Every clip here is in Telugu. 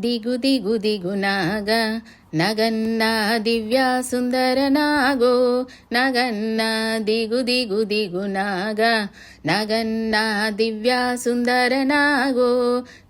దిగు దిగు దిగు నగన్నా నగన్న దివ్య సుందర నాగో నగన్నా దిగు దిగు దిగు నగన్నా నగన్న దివ్య సుందర నాగో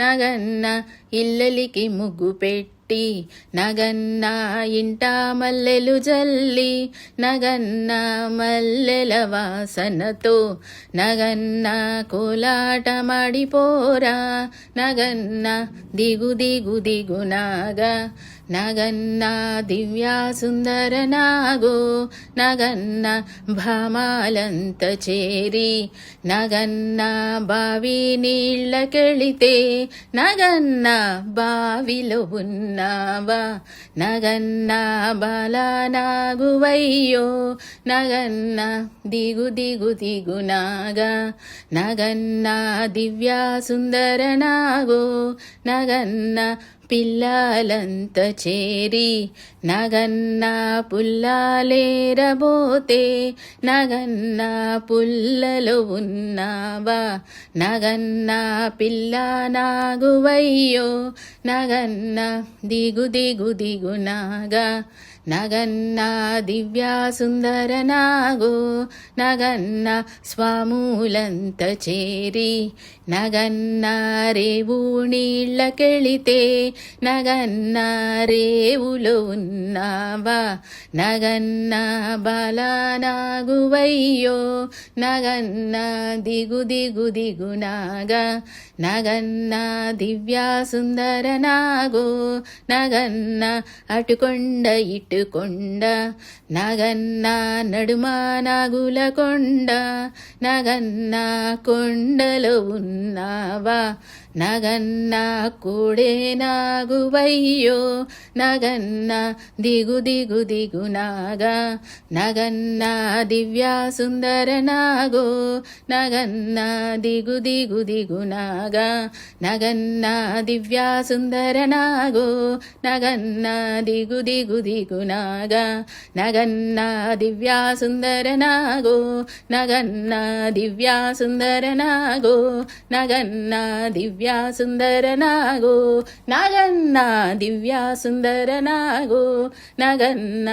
నగన్నా ఇల్లలికి ముగ్గు పెట్టి కట్టి నగన్న ఇంట మల్లెలు జల్లి నగన్న మల్లెల వాసనతో నగన్న కోలాటమాడిపోరా నగన్న దిగు దిగు దిగునాగా నగన్న దివ్య సుందర నాగో నగన్న భామాలంత చేరి నగన్న బావి నీళ్ళకెళితే నగన్న బావిలో ఉన్నావా? నగన్న బాలనాగువయ్యో నగన్న దిగు దిగు దిగు నాగా నగన్న దివ్య సుందర నాగో నగన్న పిల్లలంత చేరి నగన్న పుల్లాలేరబోతే నగన్న పుల్లలు ఉన్నావా? నగన్న పిల్ల నాగువయ్యో నగన్న దిగు దిగు దిగు నాగా. నగన్న దివ్యా సుందర నాగో నగన్న స్వాములంత చేరి నగన్న రేవు నీళ్ళకెళితే నగన్న రేవులో ఉన్నావా? నగన్న బలనాగువయ్యో నగన్న దిగు దిగు దిగు నాగా నగన్న దివ్యా సుందర నాగో నగన్న అటుకొండ ఇటుకొండ నగన్న నడుమ నాగుల కొండ నగన్న కొండలో ఉన్నావా? నగన్న కూడే నాగువయ్యో నగన్న దిగు దిగు దిగు నాగా నగన్న దివ్య సుందర నాగో నగన్న దిగు దిగు దిగు నాగా నగన్న దివ్యా సుందర నాగో నగన్న దిగు దిగు దిగు నాగా నగన్న దివ్యా సుందర నాగో నగన్న దివ్యా సుందర నాగో నగన్న దివ్య సుందర నాగో నగన్న దివ్య సుందర నాగో నగన్న